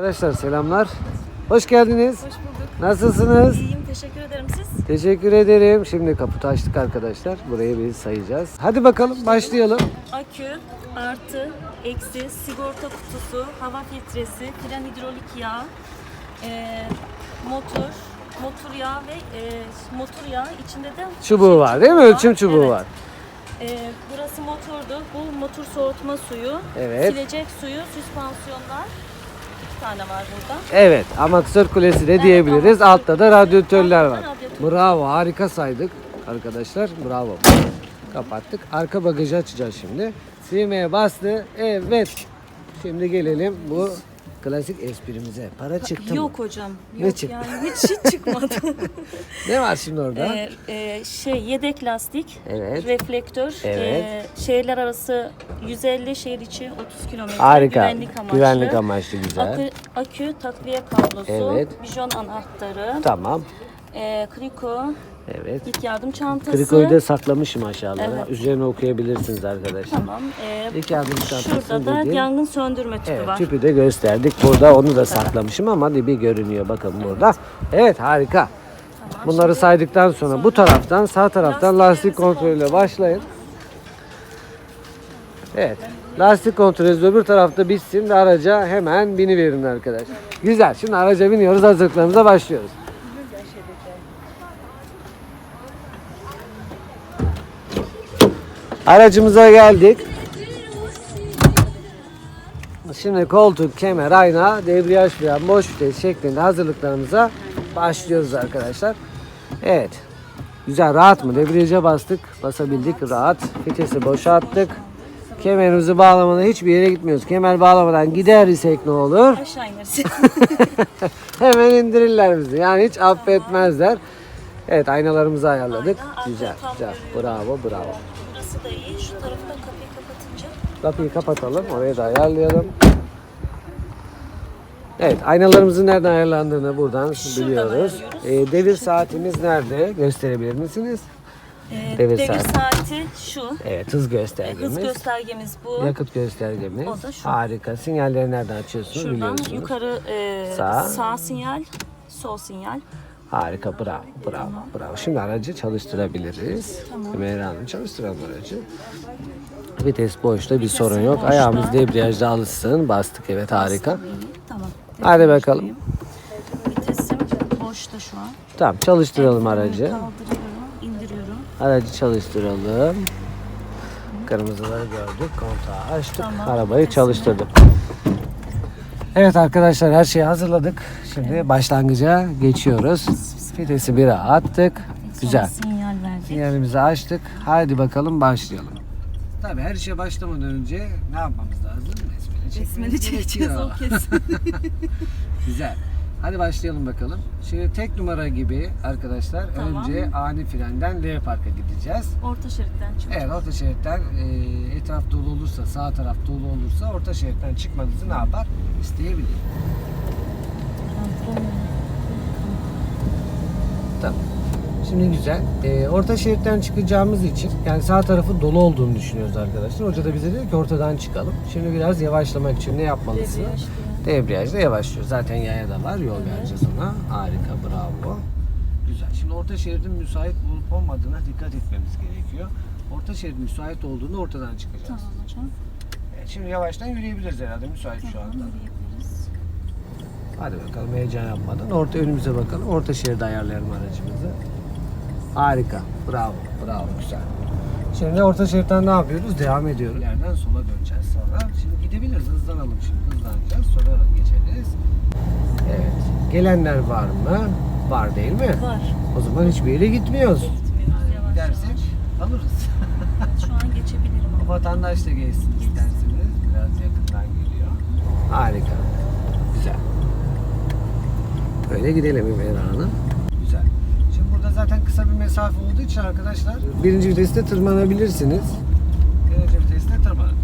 Arkadaşlar selamlar. Hoş geldiniz. Hoş bulduk. Nasılsınız? İyiyim, teşekkür ederim. Siz? Teşekkür ederim. Şimdi kaputu açtık arkadaşlar. Burayı bir sayacağız. Hadi bakalım başlayalım. Akü, artı, eksi, sigorta kutusu, hava filtresi, fren hidrolik yağ, e, motor, motor yağı ve e, motor yağı içinde de Çubuğu var değil mi? Ölçüm çubuğu Evet. var. E, burası motordu. Bu motor soğutma suyu, Evet. silecek suyu, süspansiyonlar. Tane var burada. Evet, amatör kulesi de diyebiliriz. Altta da radyatörler var. Bravo, harika saydık arkadaşlar. Bravo. Kapattık. Arka bagajı açacağız şimdi. Düğmeye bastı. Evet. Şimdi gelelim bu klasik esprimize. Para çıktı mı? Yok hocam. Ne Yok çıktı? yani hiç, hiç çıkmadı. Ne var şimdi orada? Ee, e, şey yedek lastik, Evet. reflektör, Evet. e, şehirler arası 150 şehir içi 30 kilometre harika. güvenlik amaçlı. Güvenlik amaçlı güzel. Akü, akü takviye kablosu, Evet. bijon anahtarı, Tamam. e, kriko, Evet. ilk yardım çantası. Krikoyu da saklamışım aşağılara. Evet. Üzerine okuyabilirsiniz arkadaşlar. Tamam. E, İlk yardım çantası şurada da dediğim- yangın söndürme tüpü Evet, var. tüpü de gösterdik. Burada onu da saklamışım ama dibi görünüyor bakın burada. Evet harika. Bunları saydıktan sonra bu taraftan sağ taraftan lastik kontrolüyle kontrol başlayın. Evet. Lastik kontrolü öbür tarafta bitsin de araca hemen biniverin arkadaşlar. Güzel. Şimdi araca biniyoruz. Hazırlıklarımıza başlıyoruz. Aracımıza geldik. Şimdi koltuk, kemer, ayna, debriyaj falan boş vites şeklinde hazırlıklarımıza başlıyoruz arkadaşlar. Evet. Güzel rahat mı? Debriyaja bastık. Basabildik rahat. Vitesi boşalttık. Kemerimizi bağlamadan hiçbir yere gitmiyoruz. Kemer bağlamadan gider isek ne olur? Aşağı inersin. Hemen indirirler bizi. Yani hiç affetmezler. Evet aynalarımızı ayarladık. Güzel, güzel. Bravo, bravo. Burası da iyi. Şu taraftan kapıyı kapatalım. Orayı da ayarlayalım. Evet, aynalarımızın nereden ayarlandığını buradan biliyoruz. ayarlıyoruz. Ee, devir saatimiz nerede? Gösterebilir misiniz? e, Devir devir, saati. saati şu. Evet, hız E, göstergemiz. Hız göstergemiz bu. Yakıt göstergemiz. O da şu. Harika. Sinyalleri nereden açıyorsunuz Şuradan biliyorsunuz. yukarı e, Sağ. sağ. sinyal, sol sinyal. Harika, bravo, bravo, bravo. Şimdi aracı çalıştırabiliriz. Tamam. Meyra Hanım çalıştıralım aracı. Vites boşta bir sorun yok. Ayağımız debriyajda alışsın. Bastık evet harika. Tamam. Hadi bakalım. Vitesim boşta şu an. Tamam çalıştıralım aracı. Kaldırıyorum, indiriyorum. Aracı çalıştıralım. Kırmızıları gördük. Kontağı açtık. Tamam, Arabayı çalıştırdık. Evet arkadaşlar her şeyi hazırladık. Şimdi başlangıca geçiyoruz. Vitesi 1'e attık. Güzel. Sinyal verdik. Sinyalimizi açtık. Haydi bakalım başlayalım. Tabii her işe başlamadan önce ne yapmamız lazım? Besmele çekmemiz Besmele çekeceğiz gerekiyor. o kesin. Güzel. Hadi başlayalım bakalım. Şimdi tek numara gibi arkadaşlar Tamam. önce ani frenden L parka gideceğiz. Orta şeritten çık. Evet orta şeritten e, etraf dolu olursa sağ taraf dolu olursa orta şeritten çıkmanızı ne yapar? İsteyebilir. Tamam. Şimdi güzel. E, orta şeritten çıkacağımız için yani sağ tarafı dolu olduğunu düşünüyoruz arkadaşlar. Hoca da bize dedi ki ortadan çıkalım. Şimdi biraz yavaşlamak için ne yapmalısın? Debriyaj. Debriyajla yavaşlıyor. Zaten yaya da var. Yol vereceğiz ona. Harika. Bravo. Güzel. Şimdi orta şeridin müsait olup olmadığına dikkat etmemiz gerekiyor. Orta şerit müsait olduğunda ortadan çıkacağız. Tamam hocam. Evet, şimdi yavaştan yürüyebiliriz herhalde. Müsait şu anda. Yürüyebiliriz. Hadi bakalım heyecan yapmadan. Orta önümüze bakalım. Orta şeridi ayarlayalım aracımızı. Harika. Bravo. Bravo. Güzel. Şimdi orta şeritten ne yapıyoruz? Devam ediyoruz. Yerden sola döneceğiz sonra. Şimdi gidebiliriz. Hızlanalım şimdi. Hızlanacağız. Sonra geçeriz. Evet. Gelenler var mı? Var değil mi? Var. O zaman hiçbir yere gitmiyoruz. Gitmiyoruz yavaş Gidersek yavaş. alırız. Şu an geçebilirim. ama. Vatandaş da geçsin isterseniz. Biraz yakından geliyor. Harika. Güzel. Böyle gidelim Ümeyra Hanım. Burada zaten kısa bir mesafe olduğu için arkadaşlar birinci viteste tırmanabilirsiniz. Birinci viteste tırmanın.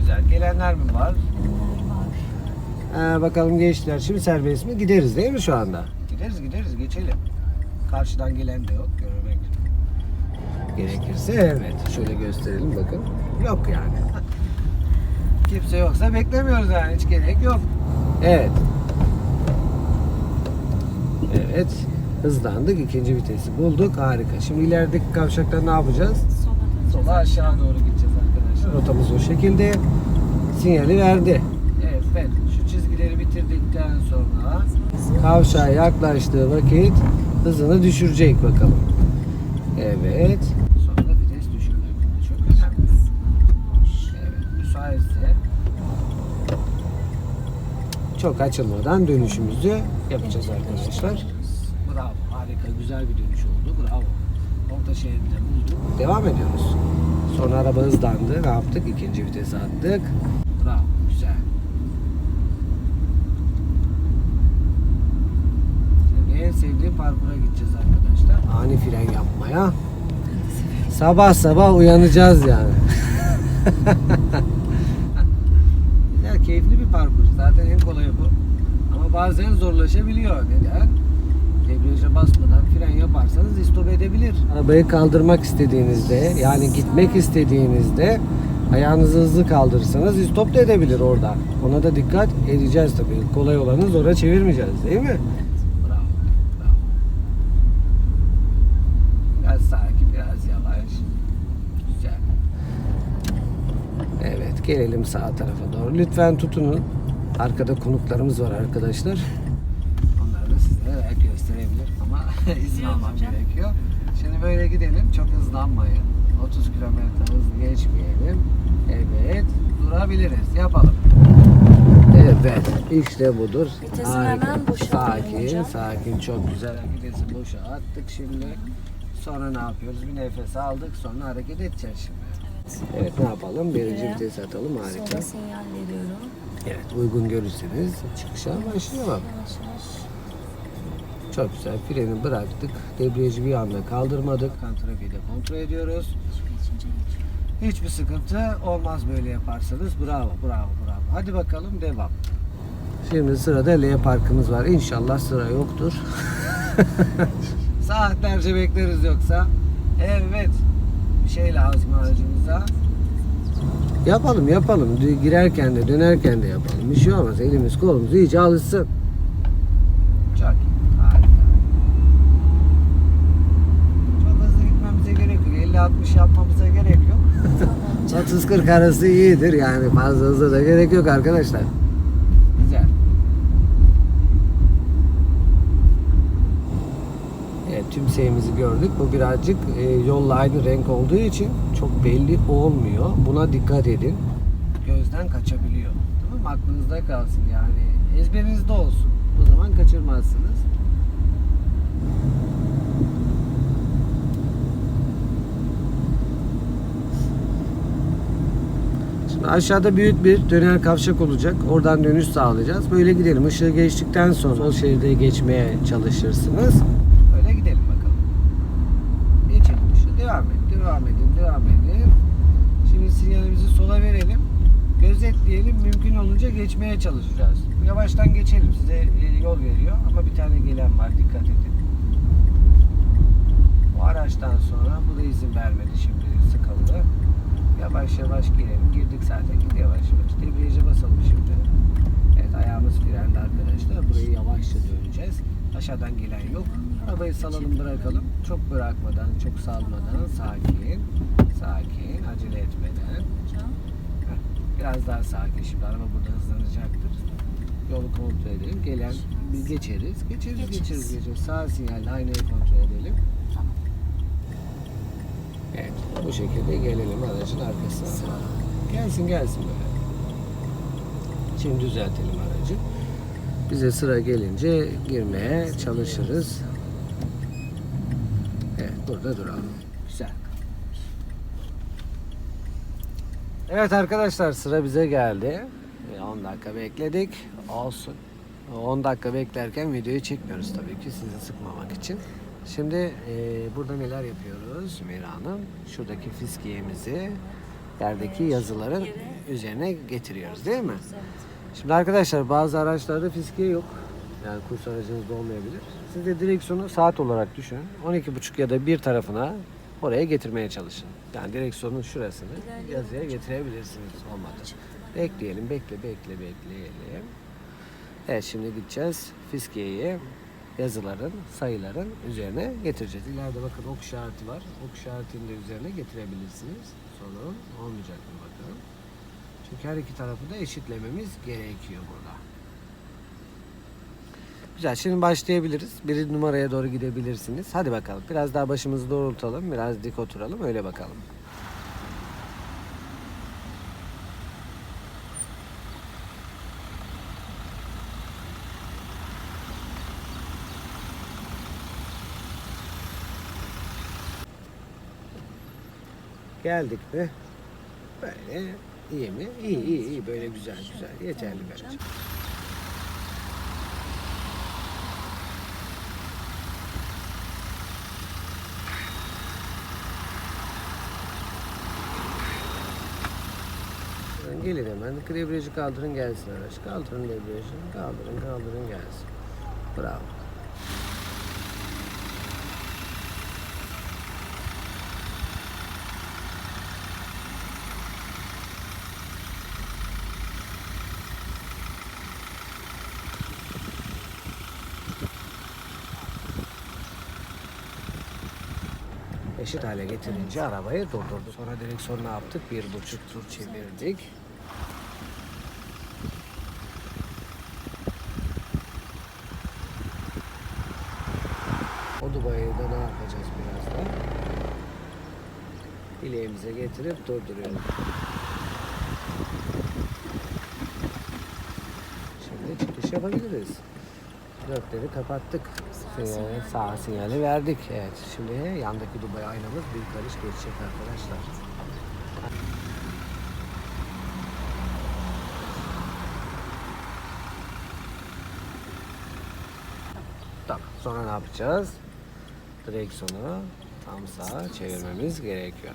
Güzel. Gelenler mi var? Neler var? Ee, bakalım gençler şimdi serbest mi? Gideriz değil mi şu anda? Gideriz gideriz geçelim. Karşıdan gelen de yok görmek. Gerekirse evet. Şöyle gösterelim bakın. Yok yani. Kimse yoksa beklemiyoruz yani hiç gerek yok. Evet. Evet. Hızlandık. ikinci vitesi bulduk. Harika. Şimdi ilerideki kavşakta ne yapacağız? Sola Sola aşağı doğru gideceğiz arkadaşlar. Rotamız o şekilde. Sinyali verdi. Evet. Şu çizgileri bitirdikten sonra kavşağa yaklaştığı vakit hızını düşürecek bakalım. Evet. Sonra vites düşürmek. Çok önemli. Evet. Müsaitse çok açılmadan dönüşümüzü yapacağız arkadaşlar. Güzel bir dönüş oldu. Bravo. Orta şehrinde bulduk. Devam ediyoruz. Sonra araba hızlandı. Ne yaptık? İkinci vitese attık. Bravo. Güzel. Şimdi en sevdiğim parkura gideceğiz arkadaşlar. Ani fren yapmaya. Sabah sabah uyanacağız yani. ya keyifli bir parkur. Zaten en kolayı bu. Ama bazen zorlaşabiliyor. Neden? Debriyaja basmadan fren yaparsanız istop edebilir. Arabayı kaldırmak istediğinizde yani gitmek istediğinizde ayağınızı hızlı kaldırırsanız istop da edebilir orada. Ona da dikkat edeceğiz tabii. Kolay olanı zora çevirmeyeceğiz değil mi? Gelelim sağ tarafa doğru. Lütfen tutunun. Arkada konuklarımız var arkadaşlar. Onları da sizlere belki gösterebilir ama izin almam gerekiyor. Şimdi böyle gidelim. Çok hızlanmayın. 30 kilometre hızlı geçmeyelim. Evet. Durabiliriz. Yapalım. Evet. işte budur. Vitesi hemen Sakin, hocam. sakin. Çok güzel. Vitesi boşa attık şimdi. Sonra ne yapıyoruz? Bir nefes aldık. Sonra hareket edeceğiz şimdi. Evet ne yapalım? Birinci Evet. vites atalım. Harika. Sola sinyal veriyorum. Evet uygun görürseniz çıkışa başlayalım. Yavaş yavaş. Çok güzel. Freni bıraktık. Debriyajı bir anda kaldırmadık. Kan trafiği de kontrol ediyoruz. Hiçbir sıkıntı olmaz böyle yaparsanız. Bravo, bravo, bravo. Hadi bakalım devam. Şimdi sırada L parkımız var. İnşallah sıra yoktur. Saatlerce bekleriz yoksa. Evet. Bir şey lazım aracımıza. Yapalım yapalım. Girerken de dönerken de yapalım. Bir şey olmaz. Elimiz kolumuz iyice alışsın. Çok iyi. Harika. Çok hızlı gitmemize gerek yok. 50-60 yapmamıza gerek yok. 30-40 arası iyidir yani fazla hızlı da gerek yok arkadaşlar. Güzel. Evet tüm şeyimizi gördük. Bu birazcık e, yolla aynı renk olduğu için çok belli olmuyor. Buna dikkat edin. Gözden kaçabiliyor. Tamam mı? Aklınızda kalsın yani. Ezberinizde olsun. O zaman kaçırmazsınız. Aşağıda büyük bir döner kavşak olacak. Oradan dönüş sağlayacağız. Böyle gidelim. Işığı geçtikten sonra sol şeride geçmeye çalışırsınız. Böyle gidelim bakalım. Geçelim ışığı. Devam et. Devam edin. Devam edin. Şimdi sinyalimizi sola verelim. Gözetleyelim. Mümkün olunca geçmeye çalışacağız. Yavaştan geçelim. Size e, yol veriyor. Ama bir tane gelen var. Dikkat edin. O araçtan sonra bu da izin vermedi şimdi sıkıldı. Yavaş yavaş girelim. Girdik zaten. Git yavaş yavaş. Debriyaja basalım şimdi. Evet ayağımız frende arkadaşlar. Burayı yavaşça döneceğiz. Aşağıdan gelen yok. Arabayı salalım bırakalım. Çok bırakmadan, çok salmadan sakin. Sakin. Acele etmeden. Biraz daha sakin. Şimdi araba burada hızlanacaktır. Yolu kontrol edelim. Gelen biz geçeriz. Geçeriz, geçeriz, Geçeriz. geçeriz. Sağ sinyalle aynayı kontrol edelim. Evet, bu şekilde gelelim aracın arkasına. Gelsin gelsin böyle. Şimdi düzeltelim aracı. Bize sıra gelince girmeye çalışırız. Evet, burada duralım. Güzel. Evet arkadaşlar sıra bize geldi. E, 10 dakika bekledik. Olsun. O 10 dakika beklerken videoyu çekmiyoruz tabii ki sizi sıkmamak için. Şimdi e, burada neler yapıyoruz Sümeyra Hanım? Şuradaki fiskiyemizi yerdeki yazıların üzerine getiriyoruz değil mi? Şimdi arkadaşlar bazı araçlarda fiskiye yok. Yani kurs aracınızda olmayabilir. Siz de direksiyonu saat olarak düşünün. 12.5 ya da bir tarafına oraya getirmeye çalışın. Yani direksiyonun şurasını yazıya getirebilirsiniz olmadı. Bekleyelim, bekle, bekle, bekleyelim. Evet şimdi gideceğiz Fiskiye'yi yazıların, sayıların üzerine getireceğiz. İleride bakın ok işareti var. Ok işaretini de üzerine getirebilirsiniz. Sorun olmayacak mı bakalım. Çünkü her iki tarafı da eşitlememiz gerekiyor burada. Güzel şimdi başlayabiliriz. Bir numaraya doğru gidebilirsiniz. Hadi bakalım. Biraz daha başımızı doğrultalım. Biraz dik oturalım. Öyle bakalım. Geldik mi? Böyle iyi mi? İyi iyi iyi böyle güzel güzel. Yeterli bence. Gelin hemen. Debriyajı kaldırın gelsin araç. Kaldırın debriyajı. Kaldırın kaldırın gelsin. Bravo. Eşit hale getirince arabayı durdurdu. Sonra direksiyonu yaptık? Bir buçuk tur çevirdik. O Dubai'yi de ne yapacağız birazdan? Bileğimize getirip durduruyoruz. Şimdi çıkış yapabiliriz. Dörtleri kapattık. Sinyali, sağ sinyali verdik. Evet. Şimdi yandaki Dubai aynamız bir karış geçecek arkadaşlar. Tamam. Sonra ne yapacağız? Direksiyonu tam sağa çevirmemiz gerekiyor.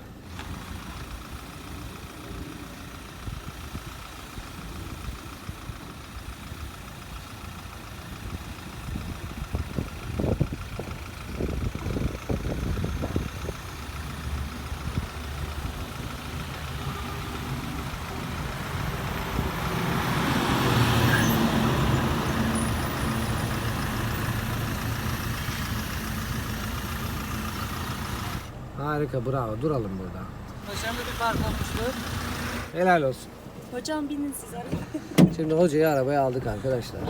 Harika bravo duralım burada. Başarılı bir park olmuştu. Helal olsun. Hocam binin siz arabaya. Şimdi hocayı arabaya aldık arkadaşlar.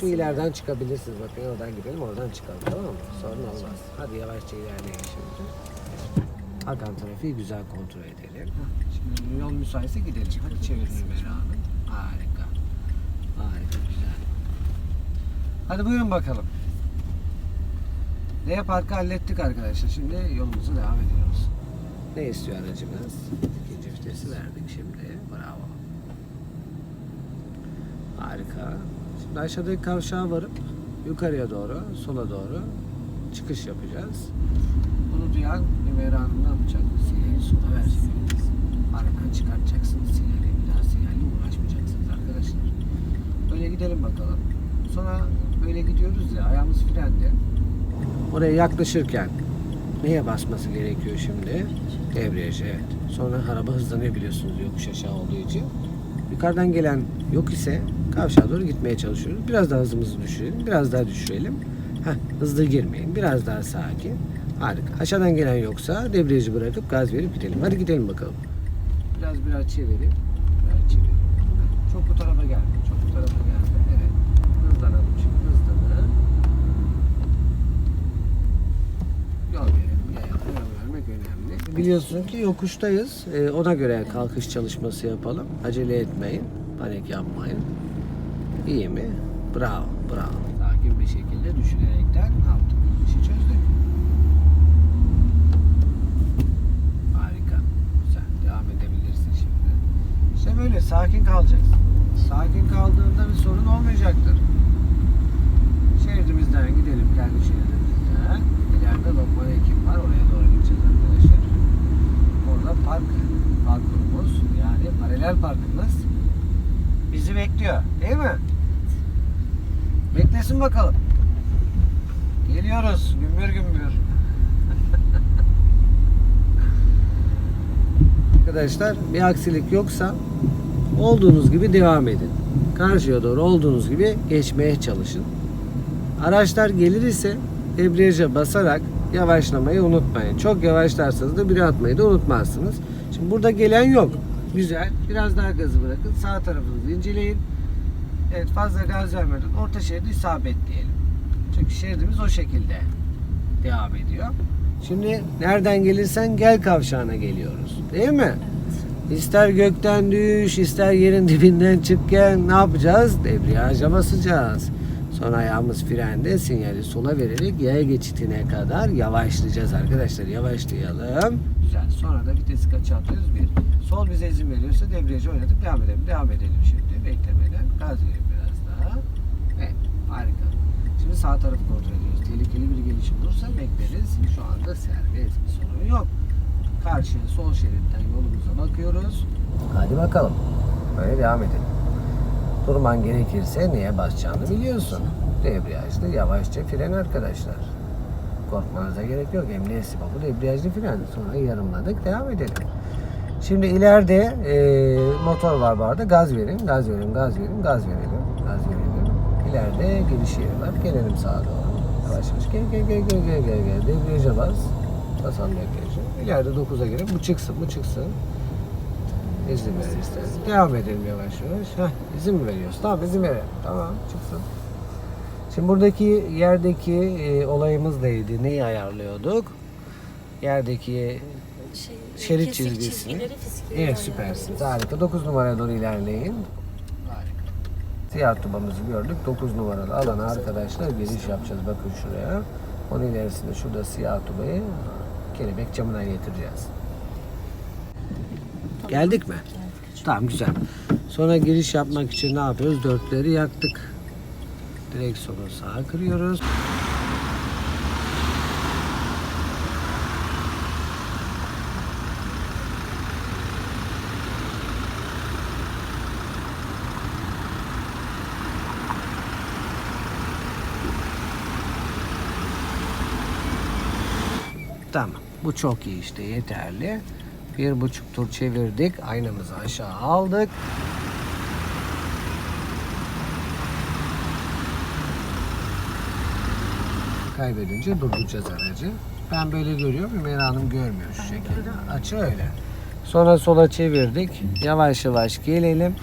Şu ileriden çıkabilirsiniz. Bakın oradan gidelim oradan çıkalım tamam mı? Sorun olmaz. Hadi yavaşça ilerleyin şimdi. Hakan trafiği güzel kontrol edelim. Şimdi yol müsaitse gidelim. Hadi çevirin abi. Harika. Harika güzel. Hadi buyurun bakalım. L parkı hallettik arkadaşlar. Şimdi yolumuza devam ediyoruz. Ne istiyor aracımız? İkinci vitesi verdik şimdi. Bravo. Harika. Şimdi aşağıdaki kavşağa varıp yukarıya doğru, sola doğru çıkış yapacağız. Bunu duyan Ümeyra Hanım ne yapacak? Sinyali sola vereceksiniz. Aradan çıkartacaksınız sinyali. Bir daha sinyalle uğraşmayacaksınız arkadaşlar. Böyle gidelim bakalım. Sonra böyle gidiyoruz ya ayağımız frende. Oraya yaklaşırken neye basması gerekiyor şimdi? Debriyaj evet. Sonra araba hızlanıyor biliyorsunuz yokuş aşağı olduğu için. Yukarıdan gelen yok ise kavşağa doğru gitmeye çalışıyoruz. Biraz daha hızımızı düşürelim. Biraz daha düşürelim. Heh, hızlı girmeyin. Biraz daha sakin. Harika. Aşağıdan gelen yoksa debriyajı bırakıp gaz verip gidelim. Hadi gidelim bakalım. Biraz biraz çevirip biraz çevirip. Çok bu tarafa geldi. Çok bu tarafa geldi. Evet. Hızlanalım şimdi. Hızlanın. Yol verelim. Yaya yol vermek önemli. Biliyorsun ki yokuştayız. Ee, ona göre kalkış çalışması yapalım. Acele etmeyin. Panik yapmayın. İyi mi? Bravo, bravo. Sakin bir şekilde düşünerekten ne yaptık? İşi çözdük. Harika. Güzel. Devam edebilirsin şimdi. İşte böyle sakin kalacaksın. Sakin kaldığında bir sorun olmayacaktır. Şeridimizden gidelim kendi şeridimizden. İleride Lokman Ekim var. Oraya doğru gideceğiz arkadaşlar. Orada park parkurumuz yani paralel parkımız bizi bekliyor. Değil mi? Beklesin bakalım. Geliyoruz gümbür gümbür. Arkadaşlar bir aksilik yoksa olduğunuz gibi devam edin. Karşıya doğru olduğunuz gibi geçmeye çalışın. Araçlar gelir ise debriyaja basarak yavaşlamayı unutmayın. Çok yavaşlarsanız da biri atmayı da unutmazsınız. Şimdi burada gelen yok. Güzel. Biraz daha gazı bırakın. Sağ tarafınızı inceleyin. Evet fazla gaz vermeden orta şeridi isabetleyelim. Çünkü şeridimiz o şekilde devam ediyor. Şimdi nereden gelirsen gel kavşağına geliyoruz. Değil mi? İster gökten düş, ister yerin dibinden çık gel. Ne yapacağız? Debriyaja basacağız. Sonra ayağımız frende sinyali sola vererek yaya geçitine kadar yavaşlayacağız arkadaşlar. Yavaşlayalım. Güzel. Sonra da vitesi kaça atıyoruz? Bir. Sol bize izin veriyorsa debriyajı oynatıp devam edelim. Devam edelim şimdi. Beklemeden. Gaz verelim biraz daha. Evet. Harika. Şimdi sağ tarafı kontrol ediyoruz. Tehlikeli bir gelişim olursa bekleriz. Şu anda serbest bir sorun yok. Karşıya sol şeritten yolumuza bakıyoruz. Hadi bakalım. Böyle devam edelim. Durman gerekirse neye basacağını biliyorsun. Debriyajlı yavaşça fren arkadaşlar. Korkmanıza gerek yok. Emniyet bu debriyajlı fren. Sonra yarımladık. Devam edelim. Şimdi ileride e, motor var bu arada. Gaz verin, gaz verin, gaz verin, gaz verelim. Gaz verelim. İleride var. Gelelim sağa doğru. Yavaş yavaş. Gel gel gel gel gel gel. gel. Debriyaja bas. Basalım debriyaja. İleride 9'a girelim. Bu çıksın, bu çıksın. İzin ver istersen. Devam edelim yavaş yavaş. Heh, izin mi veriyorsun? Tamam izin verelim. Tamam çıksın. Şimdi buradaki yerdeki e, olayımız neydi? Neyi ayarlıyorduk? Yerdeki Şey, Şerit çizgisini. Evet süpersiniz. Harika. 9 numaraya doğru ilerleyin. Siyah tubamızı gördük. 9 numaralı alana arkadaşlar giriş yapacağız. Bakın şuraya. Onun ilerisinde şurada siyah tubayı kelebek camına getireceğiz. Geldik mi? Tamam güzel. Sonra giriş yapmak için ne yapıyoruz? Dörtleri yaktık. Direksiyonu sağa kırıyoruz. Tamam. Bu çok iyi işte yeterli. Bir buçuk tur çevirdik. Aynamızı aşağı aldık. Kaybedince durduracağız aracı. Ben böyle görüyorum. Ümeyra Hanım görmüyor şu şekilde. Açı öyle. Sonra sola çevirdik. Yavaş yavaş gelelim.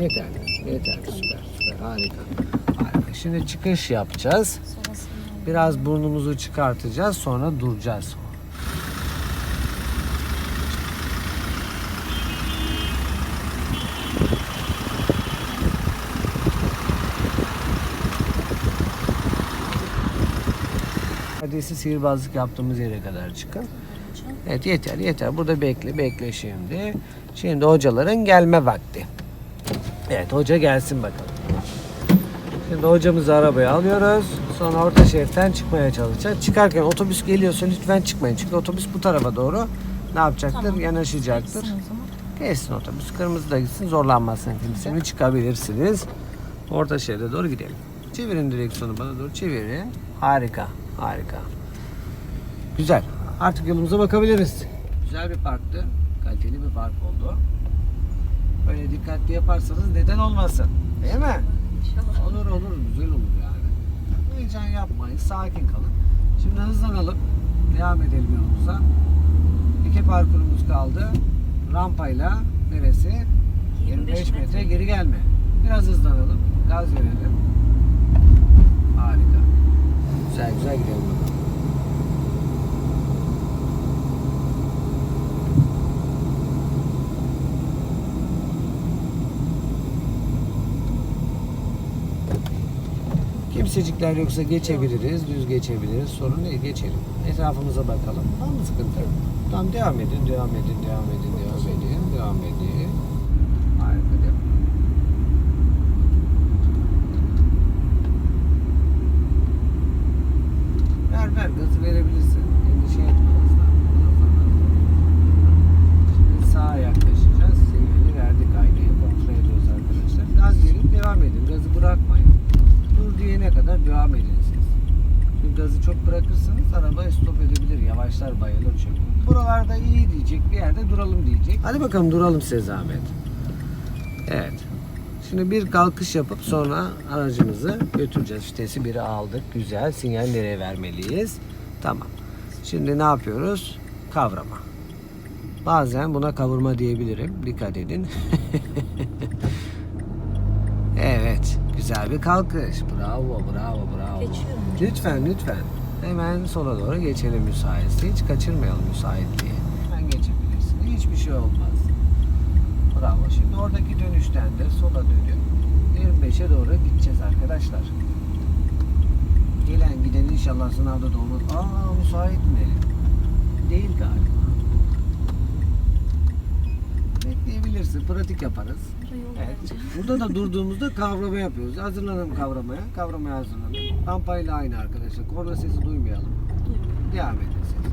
Yeterli. Yeterli. Süper. Süper. Harika. Harika. Şimdi çıkış yapacağız. Biraz burnumuzu çıkartacağız. Sonra duracağız. Neredeyse sihirbazlık yaptığımız yere kadar çıkın. Evet yeter yeter. Burada bekle bekle şimdi. Şimdi hocaların gelme vakti. Evet hoca gelsin bakalım. Şimdi hocamızı arabaya alıyoruz. Sonra orta şeritten çıkmaya çalışacağız. Çıkarken otobüs geliyorsa lütfen çıkmayın. Çünkü otobüs bu tarafa doğru ne yapacaktır? Tamam. Yanaşacaktır. Geçsin otobüs. Kırmızı da gitsin. Zorlanmasın kimsenin. Çıkabilirsiniz. Orta şeride doğru gidelim. Çevirin direksiyonu bana doğru. Çevirin. Harika. Harika. Güzel. Artık yolumuza bakabiliriz. Güzel bir parktı. Kaliteli bir park oldu. Böyle dikkatli yaparsanız neden olmasın? Değil mi? İnşallah. Olur olur güzel olur yani. Heyecan yapmayın sakin kalın. Şimdi hızlanalım. Devam edelim yolumuza. İki parkurumuz kaldı. Rampayla neresi? 25 25 metre metre. geri gelme. Biraz hızlanalım. Gaz verelim. Harika. Güzel güzel gidelim bakalım. Kimsecikler yoksa geçebiliriz, düz geçebiliriz. Sorun değil, geçelim. Etrafımıza bakalım. Var mı sıkıntı? Tamam devam edin, devam edin, devam edin, devam edin, devam edin. Harika. Ver ver, gazı verebilirsin. Endişe etme hızlan. Şimdi sağa yaklaşacağız. Sinyali verdik aynayı kontrol ediyoruz arkadaşlar. Gaz verip devam edin. Gazı bırakmayın. bırakırsanız araba stop Yavaşlar bayılır çünkü. Buralarda iyi diyecek bir yerde duralım diyecek. Hadi bakalım duralım size zahmet. Evet. Şimdi bir kalkış yapıp sonra aracımızı götüreceğiz. Vitesi biri aldık. Güzel. Sinyal nereye vermeliyiz? Tamam. Şimdi ne yapıyoruz? Kavrama. Bazen buna kavurma diyebilirim. Dikkat edin. evet. Güzel bir kalkış. Bravo, bravo, bravo. Geçiyor mu? Lütfen, lütfen. Hemen sola doğru geçelim müsaitse. Hiç kaçırmayalım müsaitliği. Hemen geçebilirsin. Hiçbir şey olmaz. Bravo. Şimdi oradaki dönüşten de sola dönüp 25'e doğru gideceğiz arkadaşlar. Gelen giden inşallah sınavda da olmaz. Aa müsait mi? Değil galiba. Bekleyebilirsin. Pratik yaparız. Yol Evet. Burada da durduğumuzda kavrama yapıyoruz. Hazırlanalım kavramaya. Kavramaya hazırlanalım. Rampayla aynı arkadaşlar. Korna sesi duymayalım. Devam edin siz.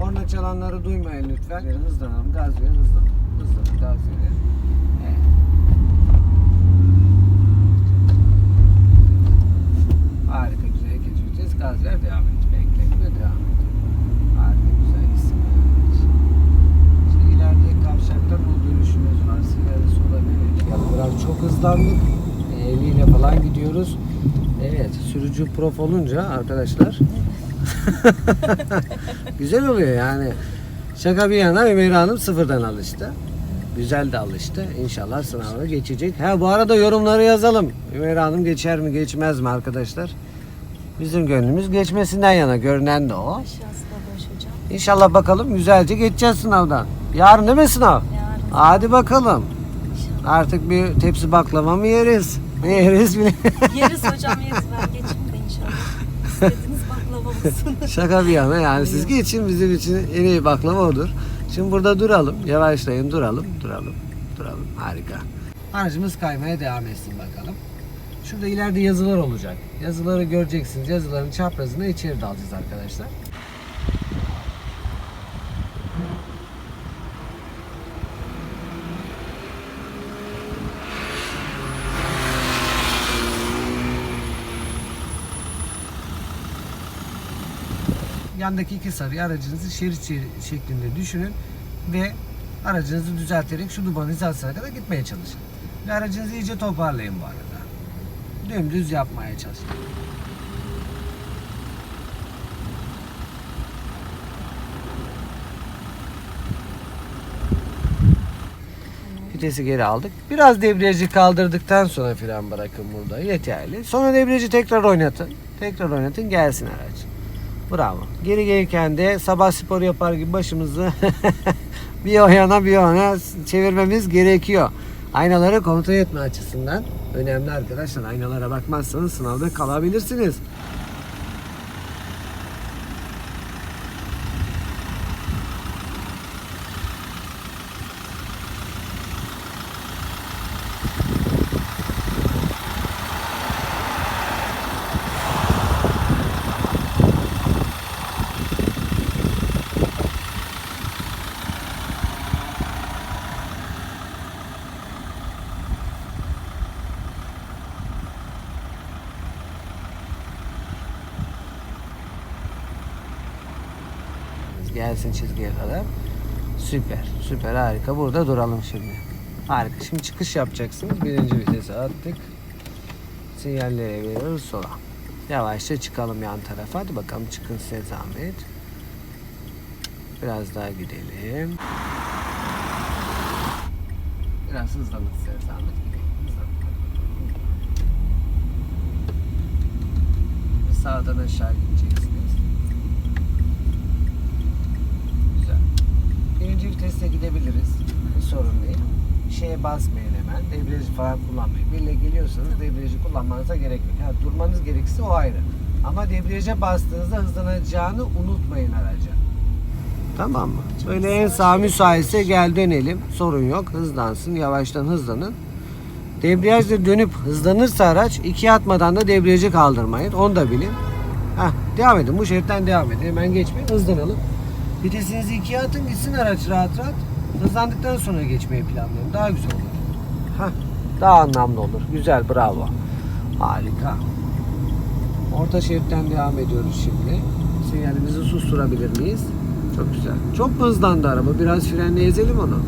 Korna çalanları duymayın lütfen. Hızlanalım. Gaz verin. Hızlanın. Hızlanın. Gaz verin. Evet. Harika güzel geçeceğiz. Gaz ver. Devam et. Bekle. Ve devam et. Harika güzel isim. Şimdi ileride kavşakta bu verelim. Yani biraz çok hızlandık. 50 ile falan gidiyoruz. Evet, sürücü prof olunca arkadaşlar güzel oluyor yani. Şaka bir yana Ömer Hanım sıfırdan alıştı. Güzel de alıştı. İnşallah sınavını geçecek. Ha bu arada yorumları yazalım. Ömer Hanım geçer mi geçmez mi arkadaşlar? Bizim gönlümüz geçmesinden yana. Görünen de o. İnşallah bakalım güzelce geçeceğiz sınavdan. Yarın değil mi sınav? Yarın Hadi bakalım. Artık bir tepsi baklava mı yeriz? Ne yeriz bile. yeriz hocam yeriz. Ben geçeyim de inşallah. İstediğiniz baklava olsun. Şaka bir yana yani siz geçin bizim için en iyi baklava odur. Şimdi burada duralım. Yavaşlayın duralım. Duralım. Duralım. Harika. Aracımız kaymaya devam etsin bakalım. Şurada ileride yazılar olacak. Yazıları göreceksiniz. Yazıların çaprazını içeri dalacağız arkadaşlar. Yandaki iki sarıyı aracınızı şerit şeklinde düşünün ve aracınızı düzelterek şu duman hizasına kadar gitmeye çalışın. Ve aracınızı iyice toparlayın bu arada. Dümdüz yapmaya çalışın. Vitesi geri aldık. Biraz debriyajı kaldırdıktan sonra fren bırakın burada. Yeterli. Sonra debriyajı tekrar oynatın. Tekrar oynatın gelsin araç. Bravo. Geri gelirken de sabah spor yapar gibi başımızı bir o yana bir yana çevirmemiz gerekiyor. Aynaları kontrol etme açısından önemli arkadaşlar. Aynalara bakmazsanız sınavda kalabilirsiniz. Gelsin çizgiye kadar. Süper, süper harika. Burada duralım şimdi. Harika. Şimdi çıkış yapacaksınız. Birinci vitese attık. Sinyallere veriyoruz sola. Yavaşça çıkalım yan tarafa. Hadi bakalım çıkın size zahmet. Biraz daha gidelim. Biraz hızlanın size zahmet. Sağdan aşağı. Güzel. Viteste gidebiliriz. Bir sorun değil. Şeye basmayın hemen. Debriyajı falan kullanmayın. Birle geliyorsanız debriyajı kullanmanıza gerek yok. Ha, durmanız gerekirse o ayrı. Ama debriyaja bastığınızda hızlanacağını unutmayın araca. Tamam mı? Böyle en sağ müsaitse gel dönelim. Sorun yok. Hızlansın. Yavaştan hızlanın. Debriyajla dönüp hızlanırsa araç ikiye atmadan da debriyajı kaldırmayın. Onu da bilin. Heh, devam edin. Bu şeritten devam edin. Hemen geçmeyin. Hızlanalım. Vitesinizi ikiye atın gitsin araç rahat rahat. Hızlandıktan sonra geçmeyi planlayın. Daha güzel olur. Heh, daha anlamlı olur. Güzel bravo. Harika. Orta şeritten devam ediyoruz şimdi. Sinyalimizi susturabilir miyiz? Çok güzel. Çok mu hızlandı araba? Biraz frenle ezelim onu.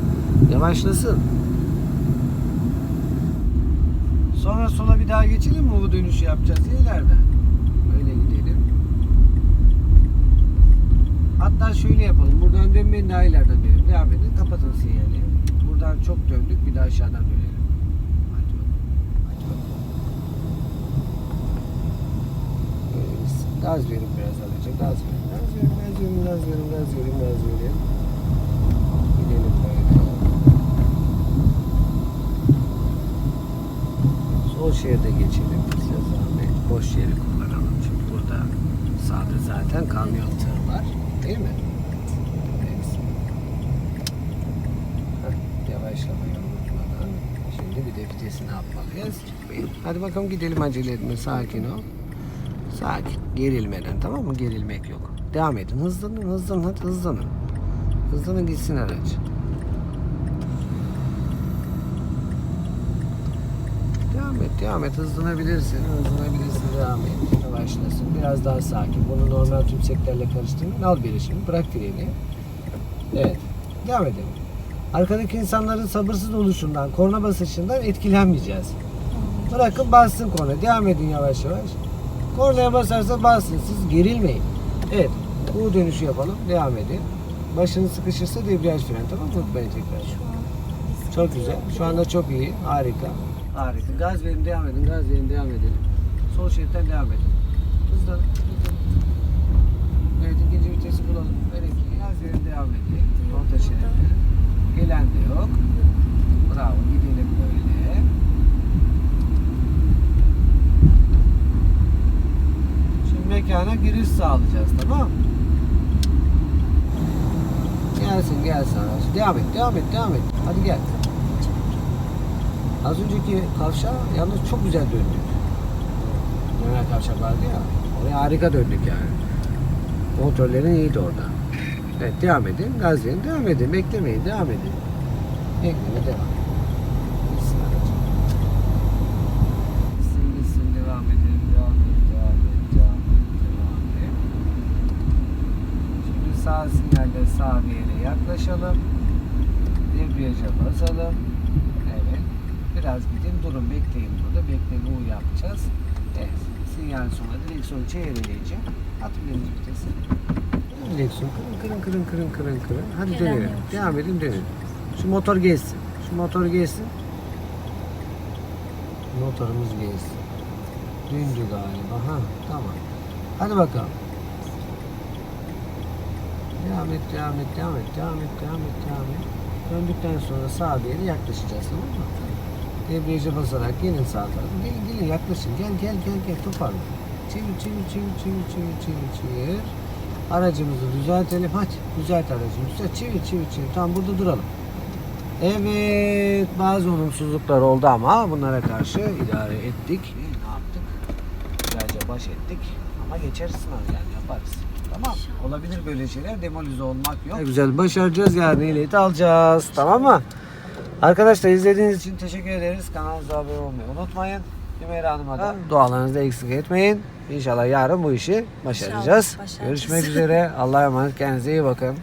Yavaşlasın. Sonra sola bir daha geçelim mi? Bu dönüşü yapacağız ya ileriden. Öyle gidelim. Hatta şöyle yapalım. Buradan dönmeyin daha ileriden dönelim. Devam edin. Kapatın sinyali. Buradan çok döndük. Bir daha aşağıdan dönelim. Hadi bakalım. Hadi bakalım. Gaz verin biraz alıcı. Gaz verin. Gaz verin. Gaz verin. Gaz verin. Gaz verin. Gaz verin. Gidelim böyle. Sol şeride geçelim. Size zahmet. Boş yeri kullanalım. Çünkü burada sağda zaten kamyon var. Değil mi? Evet. Heh, Yavaşlamayı unutmadan. Şimdi bir de vitesi ne yapmalıyız? Hadi bakalım gidelim acele etme. Sakin ol. Sakin. Gerilmeden tamam mı? Gerilmek yok. Devam edin. Hızlanın hızlanın hadi hızlanın. Hızlanın gitsin araç. Devam et. Hızlanabilirsin, hızlanabilirsin, devam et. Yavaşlasın. Biraz daha sakin. Bunu normal tümseklerle karıştırmayın. Al biri şimdi, bırak freni. Evet, devam edelim. Arkadaki insanların sabırsız oluşundan, korna basışından etkilenmeyeceğiz. Bırakın bassın korna. Devam edin yavaş yavaş. Kornaya basarsa bassın. Siz gerilmeyin. Evet, bu dönüşü yapalım. Devam edin. Başınız sıkışırsa debriyaj fren tamam mı? Unutmayın tekrar. Çok güzel. Şu anda çok iyi. Harika. Harika. Gaz verin devam edin. Gaz verin devam edin. Sol şeritten devam edin. Hızlanın. hızlanın. Evet ikinci vitesi bulalım. Ver iki. Gaz verin devam edin. Orta şeritte. Gelen de yok. Bravo. Gidelim böyle. Şimdi mekana giriş sağlayacağız tamam mı? Gelsin gelsin. Devam et devam et devam et. Hadi gel. Az önceki kavşağa yalnız çok güzel döndük. Döner kavşak vardı ya. Oraya harika döndük yani. Kontrollerin iyiydi orada. Evet devam edin. Gaz verin. Devam edin. Beklemeyin. Devam edin. Bekleme devam. Edin. Sağ sinyalle sağ bir yere yaklaşalım. Debriyaja basalım. Biraz gidin durun bekleyin burada. Bekleyin U yapacağız. Evet. Sinyal sonra direksiyonu çevireceğim. At birinci vitesi. Direksiyon kırın kırın kırın kırın kırın kırın. Hadi Gelen dönelim. yok. Devam edin dönün. Şu motor geçsin. Şu motor geçsin. Motorumuz geçsin. Dündü galiba. Ha tamam. Hadi bakalım. Devam et, devam et, devam et, devam et, devam et, devam et. Döndükten sonra sağa bir yere yaklaşacağız tamam mı? Debriyaja basarak gelin sağ tarafa. Gelin gelin yaklaşın. Gel gel gel gel toparla. Çevir çevir çevir çevir çevir çevir çevir. Aracımızı düzeltelim. Hadi düzelt aracımızı. Çevir çevir çevir. Tamam burada duralım. Evet bazı olumsuzluklar oldu ama bunlara karşı idare ettik. Ne yaptık? Güzelce baş ettik. Ama geçeriz sınav yani yaparız. Tamam. Olabilir böyle şeyler. Demolize olmak yok. Güzel başaracağız yani ehliyeti alacağız. Tamam mı? Arkadaşlar izlediğiniz için teşekkür ederiz. Kanalımıza abone olmayı unutmayın. Hümeyra Hanım'a da dualarınızı eksik etmeyin. İnşallah yarın bu işi başaracağız. başaracağız. Görüşmek üzere. Allah'a emanet. Kendinize iyi bakın.